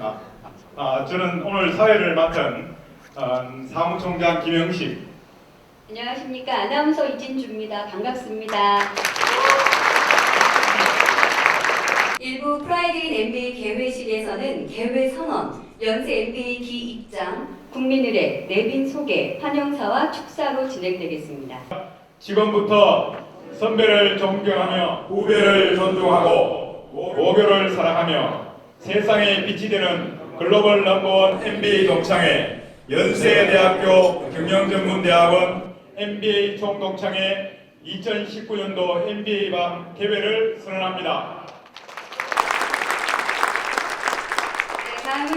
나으셨습니까? 아, 저는 오늘 사회를 맡은 어, 사무총장 김영식 안녕하십니까 아나운서 이진주입니다. 반갑습니다. 일부 프라이데인 NBA 개회식에서는 개회 선언, 연세 NBA 기 입장, 국민의례, 내빈 소개, 환영사와 축사로 진행되겠습니다. 지금부터 선배를 존경하며 후배를 존중하고 모교를 사랑하며 세상에 빛이 되는 글로벌 넘버원 NBA 동창회 연세대학교 경영전문대학원 NBA 총동창회 2019년도 NBA 밤 개회를 선언합니다.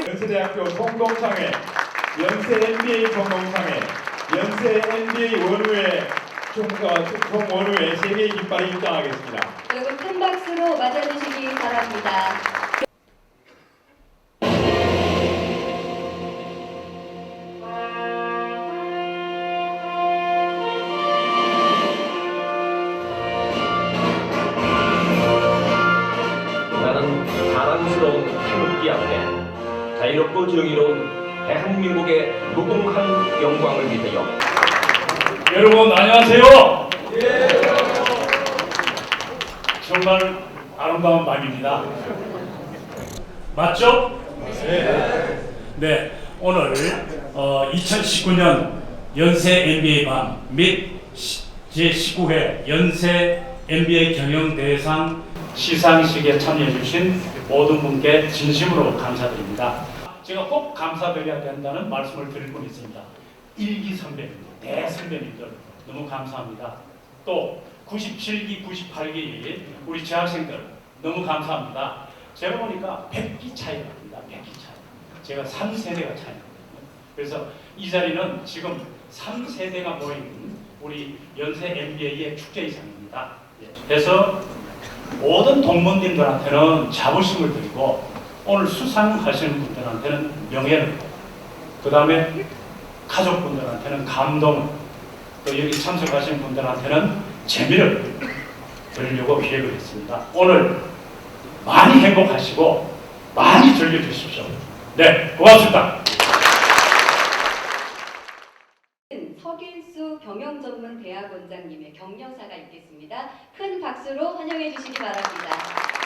연세대학교 총동창회, 연세 NBA 총동창회, 연세 NBA 원우회 총, 어, 총원우회 세계 깃발이 입장하겠습니다. 여러분 큰 박수로 맞아주시기 바랍니다. 정의로운 대한민국의 무궁한 영광을 위하여 여러분 안녕하세요. 정말 아름다운 밤입니다. 맞죠? 네. 오늘 어, 2019년 연세 NBA 밤및 제19회 연세 NBA 경영대상 시상식에 참여해 주신 모든 분께 진심으로 감사드립니다. 제가 꼭 감사드려야 된다는 말씀을 드릴 분 있습니다. 일기 선배님들, 대선배님들 너무 감사합니다. 또 97기, 98기 우리 재학생들 너무 감사합니다. 제가 보니까 100기 차이가 납니다. 100기 차이. 제가 3세대가 차이거든요. 그래서 이 자리는 지금 3세대가 모인 우리 연세 MBA의 축제의상입니다. 예. 그래서 모든 동문님들한테는 자부심을 드리고 오늘 수상하시는 분들한테는 명예를 그 다음에 가족분들한테는 감동을 또 여기 참석하신 분들한테는 재미를 드리려고 기획을 했습니다. 오늘 많이 행복하시고 많이 즐겨주십시오. 네, 고맙습니다. 서길수 경영전문대학원장님의 격려사가 있겠습니다. 큰 박수로 환영해 주시기 바랍니다.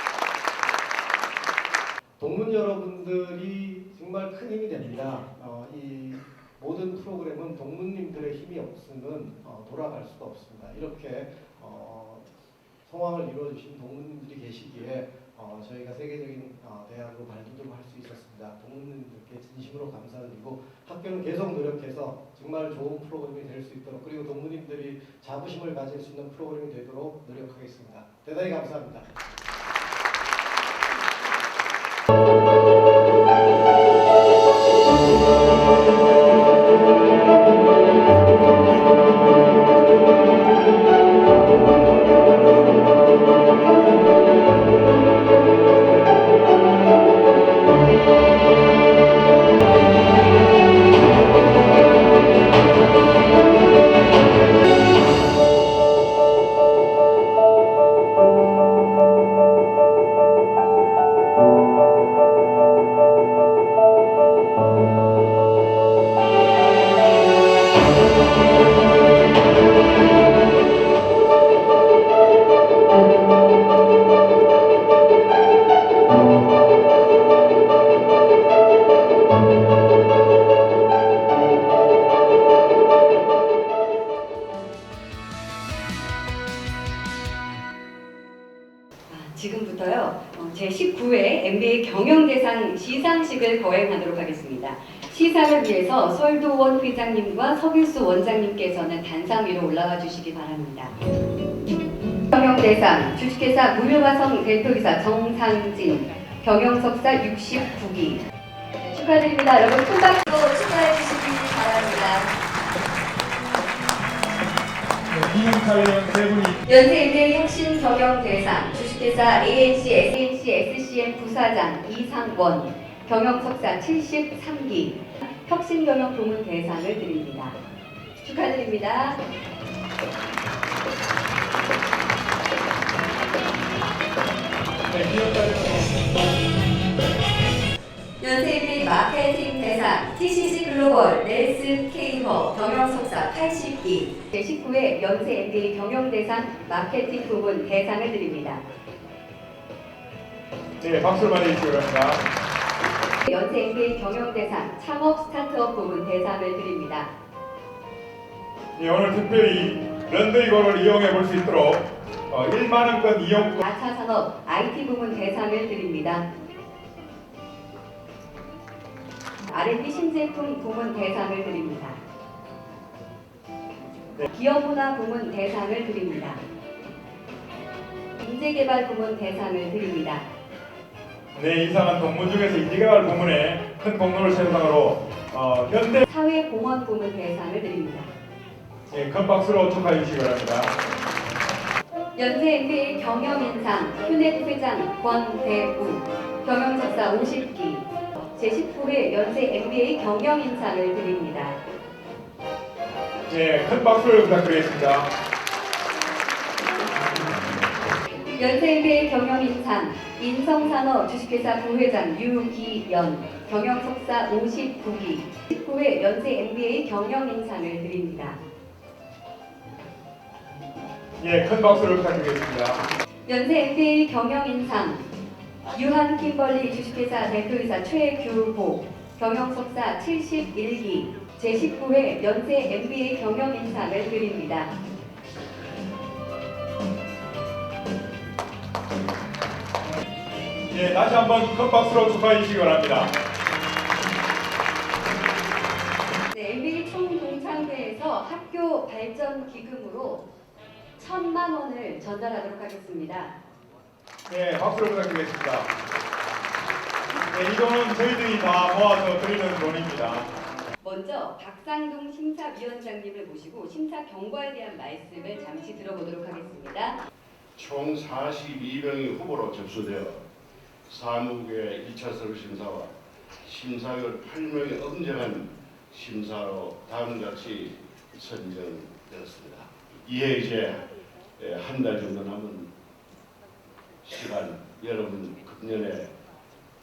동문 여러분들이 정말 큰 힘이 됩니다. 어, 이 모든 프로그램은 동문님들의 힘이 없으면 어, 돌아갈 수가 없습니다. 이렇게 어, 성황을 이루어주신 동문님들이 계시기에 어, 저희가 세계적인 어, 대학으로 발돋움할 수 있었습니다. 동문님들께 진심으로 감사드리고 학교는 계속 노력해서 정말 좋은 프로그램이 될 수 있도록 그리고 동문님들이 자부심을 가질 수 있는 프로그램이 되도록 노력하겠습니다. 대단히 감사합니다. 설도원 회장님과 서길수 원장님께서는 단상 위로 올라와 주시기 바랍니다. 경영대상 주식회사 무료화성 대표이사 정상진 경영석사 69기 축하드립니다. 여러분 큰 박수로 축하해 주시기 바랍니다. 기념사회는 세 분이 연세 MBA 혁신 경영 대상 주식회사 ANC SNC SCM 부사장 이상원 경영 석사 73기 혁신 경영 부문 대상을 드립니다. 축하드립니다. 네, 기념사회는 대상 TCC 글로벌 넬슨 케이허 경영석사 80기 제19회 연세 MBA 경영 대상 마케팅 부문 대상을 드립니다. 네, 박수를 많이 주시기 바랍니다. 연세 MBA 경영대상 창업 스타트업 부문 대상을 드립니다. 예, 오늘 특별히 런드이거를 이용해 볼 수 있도록 어, 1만 원권 이용권 4차 산업 IT 부문 대상을 드립니다. R&D 신제품 부문 대상을 드립니다. 기업문화 부문 대상을 드립니다. 인재개발 부문 대상을 드립니다. 네, 이상은 동문 중에서 인재개발 부문에 큰 공로를 세운 상으로 어, 현대 사회공헌 부문 대상을 드립니다. 예, 큰 박수로 축하해 주시기 바랍니다. 연세 MBA 경영인상 휴넷 회장 권대우 경영석사 50기 제19회 연세 MBA 경영인상을 드립니다. 예, 큰 박수를 부탁드리겠습니다. 연세 MBA 경영인상 인성산업 주식회사 부회장 유기연 경영석사 59기 19회 연세 MBA 경영인상을 드립니다. 예, 큰 박수를 부탁드리겠습니다. 연세 MBA 경영인상 유한 킴벌리 주식회사 대표이사 최규호 경영석사 71기 제19회 연세 MBA 경영인상을 드립니다. 예, 다시 한번 큰 박수로 축하해 주시기 바랍니다. 네, MBA 총동창회에서 학교 발전 기금으로 천만 원을 전달하도록 하겠습니다. 네, 박수를 부탁드리겠습니다. 네, 이 돈은 저희들이 다 모아서 드리는 돈입니다. 먼저 박상동 심사위원장님을 모시고 심사 경과에 대한 말씀을 잠시 들어보도록 하겠습니다. 총 42명이 후보로 접수되어 사무국의 2차 서류 심사와 심사위원 8명이 엄정한 심사로 다음과 같이 선정되었습니다. 이에 이제 한 달 정도 남은 시간 여러분 금년에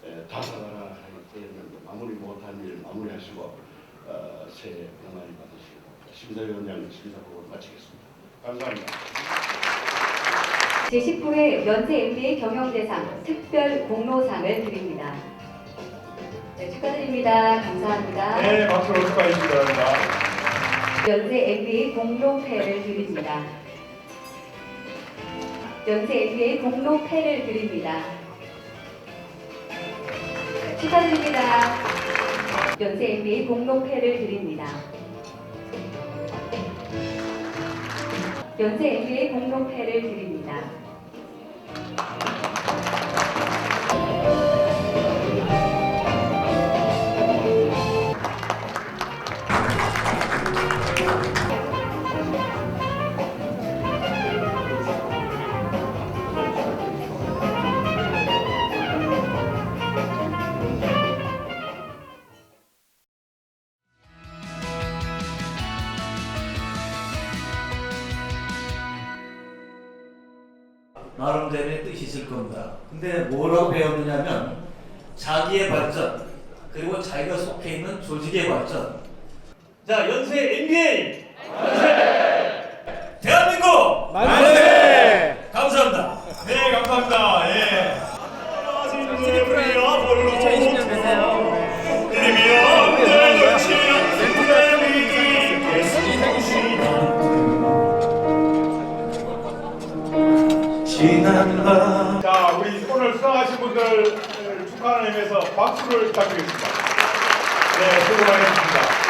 에, 다사다나 하기 때문에 마무리 못한 일 마무리하시고 어, 새해 복 많이 받으시고 심사위원장 심사국을 마치겠습니다. 감사합니다. 제19회 연세 MBA 경영대상 특별 공로상을 드립니다. 네, 축하드립니다. 감사합니다. 네, 박수로 축하해 주시기 바랍니다. 연세 MBA 공로패를 드립니다. 연세 MBA 공로패를 드립니다. 네, 축하드립니다. 연세 MBA 공로패를 드립니다. 연세 MBA 공로패를 드립니다. 나 근데 뭐라고 배웠느냐면 자기의 발전 그리고 자기가 속해 있는 조직의 발전. 자 연세 NBA 만세! 대한민국 만세! 의미에서 박수를 부탁드리겠습니다. 네, 수고 많으셨습니다.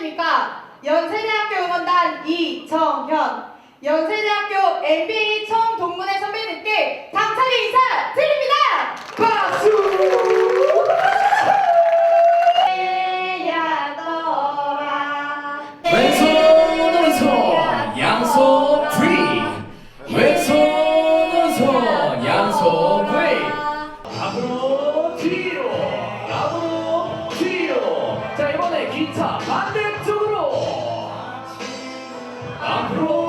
안녕하십니까. 연세대학교 응원단 이정현. 연세대학교 MBA 청 동문회 선배님께 당찬의 인사 드립니다. 박수! 2차 반대쪽으로. 앞으로